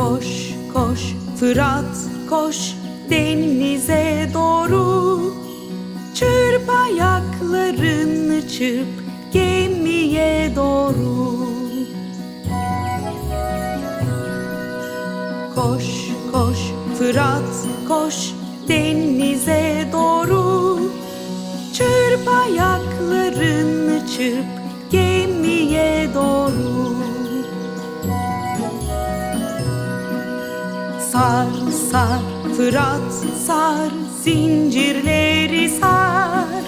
Koş koş Fırat koş denize doğru. Çırp ayaklarını çırp gemiye doğru. Koş koş Fırat koş denize doğru. Çırp ayaklarını çırp Sar sar Fırat sar zincirleri sar.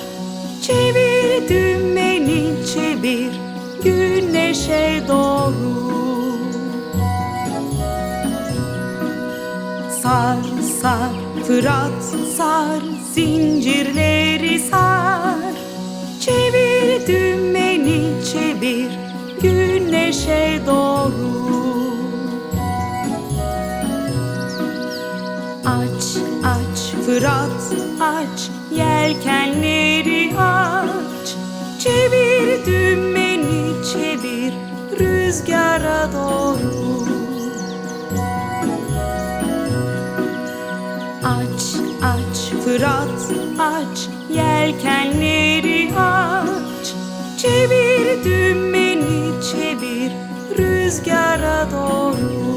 Çevir dümeni çevir güneşe doğru. Sar sar Fırat sar zincirleri sar. Çevir dümeni çevir güneşe doğru Aç aç. Fırat aç. Yelkenleri aç. Çevir dümeni çevir. Rüzgara doğru. Aç aç. Fırat aç. Yelkenleri aç. Çevir dümeni çevir. Rüzgara doğru